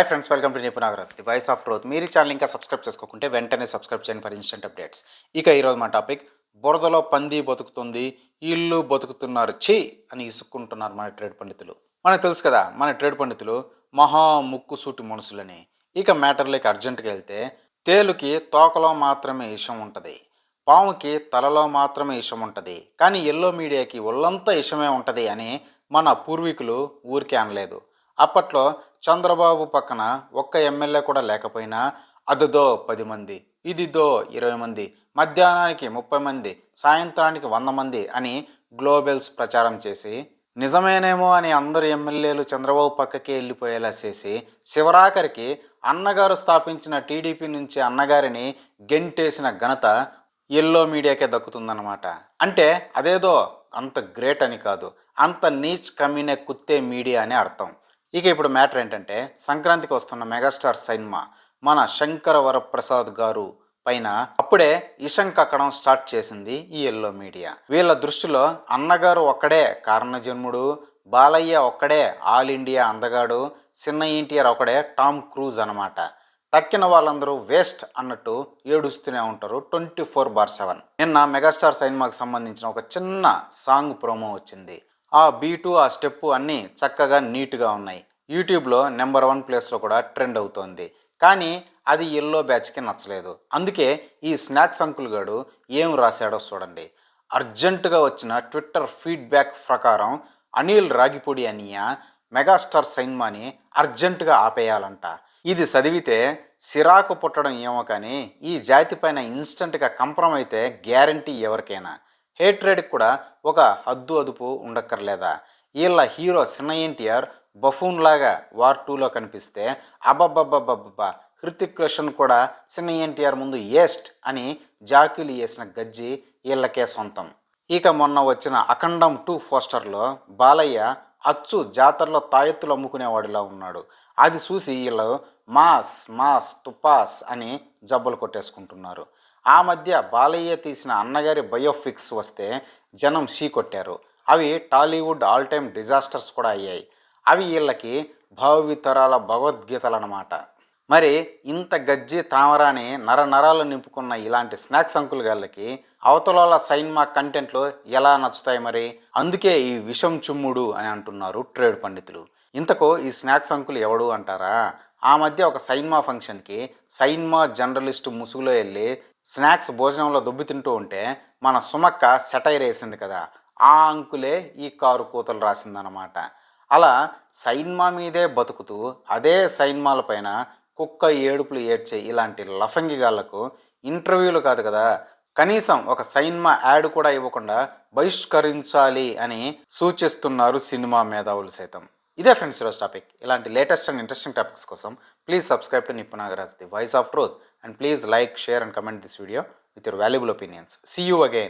Hi friends welcome to Nipuna Nagaraj the voice of wrote మీరు channel ఇంకా subscribe చేసుకోకుంటే వెంటనే సబ్స్క్రైబ్ చేయండి ఫర్ ఇన్స్టెంట్ అప్డేట్స్ ఇక ఈరోజు మా టాపిక్ బురదలో పంది బతుకుతుంది ఇల్లు బతుకుతున్నారు చీ అని ఇసుక్కుంటున్నారు మన ట్రేడ్ పండితులు. మనకు తెలుసు కదా మన ట్రేడ్ పండితులు మహా ముక్కు సూటి మనుషులని. ఇక మ్యాటర్లోకి అర్జెంటుగా వెళ్తే తేలుకి తోకలో మాత్రమే ఇషం ఉంటుంది పాముకి తలలో మాత్రమే ఇషం ఉంటుంది కానీ ఎల్లో మీడియాకి ఒళ్ళంతా ఇషమే ఉంటుంది అని మన పూర్వీకులు ఊరికే అనలేదు. అప్పట్లో చంద్రబాబు పక్కన ఒక్క ఎమ్మెల్యే కూడా లేకపోయినా అదుదో పది మంది ఇదిదో ఇరవై మంది మధ్యాహ్నానికి ముప్పై మంది సాయంత్రానికి వంద మంది అని గ్లోబల్స్ ప్రచారం చేసి నిజమేనేమో అని అందరు ఎమ్మెల్యేలు చంద్రబాబు పక్కకే వెళ్ళిపోయేలా చేసి శివరాఖరికి అన్నగారు స్థాపించిన టీడీపీ నుంచి అన్నగారిని గెంటేసిన ఘనత ఎల్లో మీడియాకే దక్కుతుందన్నమాట. అంటే అదేదో అంత గ్రేట్ అని కాదు అంత నీచ్ కమ్మినే కుత్తే మీడియా అని అర్థం. ఇక ఇప్పుడు మ్యాటర్ ఏంటంటే సంక్రాంతికి వస్తున్న మెగాస్టార్ సినిమా మన శంకర వరప్రసాద్ గారు పైన అప్పుడే ఇషం కక్కడం స్టార్ట్ చేసింది ఈ ఎల్లో మీడియా. వీళ్ళ దృష్టిలో అన్నగారు ఒక్కడే కారణజన్ముడు బాలయ్య ఒక్కడే ఆల్ ఇండియా అందగాడు చిన్న ఎన్టీఆర్ ఒకడే టామ్ క్రూజ్ అనమాట తక్కిన వాళ్ళందరూ వేస్ట్ అన్నట్టు ఏడుస్తూనే ఉంటారు ట్వంటీ ఫోర్ బార్ సెవెన్. నిన్న మెగాస్టార్ సినిమాకి సంబంధించిన ఒక చిన్న సాంగ్ ప్రోమో వచ్చింది. ఆ బీటు ఆ స్టెప్పు అన్నీ చక్కగా నీట్గా ఉన్నాయి. యూట్యూబ్లో నెంబర్ వన్ ప్లేస్లో కూడా ట్రెండ్ అవుతోంది. కానీ అది ఎల్లో బ్యాచ్కి నచ్చలేదు. అందుకే ఈ స్నాక్స్ అంకుల్ గాడు ఏం రాశాడో చూడండి. అర్జెంటుగా వచ్చిన ట్విట్టర్ ఫీడ్బ్యాక్ ప్రకారం అనిల్ రాగిపొడి అనియ మెగాస్టార్ సైన్మాని అర్జెంటుగా ఆపేయాలంట. ఇది చదివితే సిరాకు పుట్టడం ఏమో కానీ ఈ జాతి పైన ఇన్స్టంట్గా కంప్రమ్ అయితే గ్యారంటీ ఎవరికైనా. హేట్రేడ్కి కూడా ఒక హద్దు అదుపు ఉండక్కర్లేదా? వీళ్ళ హీరో చిన్న ఎన్టీఆర్ బఫూన్ లాగా వార్ టూలో కనిపిస్తే అబ్బబ్బబ్బబ్బబ్బా హృతిక్ రోషన్ కూడా చిన్న ఎన్టీఆర్ ముందు ఏస్ట్ అని జాకీలు వేసిన గజ్జి వీళ్ళకే సొంతం. ఇక మొన్న వచ్చిన అఖండం టూ పోస్టర్లో బాలయ్య అచ్చు జాతరలో తాయెత్తులు అమ్ముకునేవాడిలా ఉన్నాడు. అది చూసి వీళ్ళు మాస్ మాస్ తుపాస్ అని జబ్బలు కొట్టేసుకుంటున్నారు. ఆ మధ్య బాలయ్య తీసిన అన్నగారి బయోఫిక్స్ వస్తే జనం షీ కొట్టారు. అవి టాలీవుడ్ ఆల్ టైమ్ డిజాస్టర్స్ కూడా అయ్యాయి. అవి వీళ్ళకి భావితరాల భగవద్గీతలు అన్నమాట మరి ఇంత గజ్జి తామరాని నర నరాలు నింపుకున్న ఇలాంటి స్నాక్స్ అంకుల్ గాళ్ళకి అవతలాల సైన్మా కంటెంట్లు ఎలా నచ్చుతాయి మరి? అందుకే ఈ విషం చుమ్ముడు అని అంటున్నారు ట్రేడ్ పండితులు. ఇంతకు ఈ స్నాక్స్ అంకుల్ ఎవడు అంటారా? ఆ మధ్య ఒక సైన్మా ఫంక్షన్కి సైన్మా జర్నలిస్ట్ ముసుగులో వెళ్ళి స్నాక్స్ భోజనంలో దుబ్బి తింటూ ఉంటే మన సుమక్క సెటైర్ వేసింది కదా ఆ అంకులే ఈ కారు కూతలు రాసిందనమాట అలా సైన్మా మీదే బతుకుతూ అదే సైన్మాల పైన కుక్క ఏడుపులు ఏడ్చే ఇలాంటి లఫంగిగాళ్ళకు ఇంటర్వ్యూలు కాదు కదా కనీసం ఒక సైన్మా యాడ్ కూడా ఇవ్వకుండా బహిష్కరించాలి అని సూచిస్తున్నారు సినిమా మేధావులు సైతం. ఇదే ఫ్రెండ్స్ ఈరోజు టాపిక్. ఇలాంటి లేటెస్ట్ అండ్ ఇంట్రెస్టింగ్ టాపిక్స్ కోసం please subscribe to Nipunagaraj the voice of truth. and please like, share and comment this video with your valuable opinions. See you again.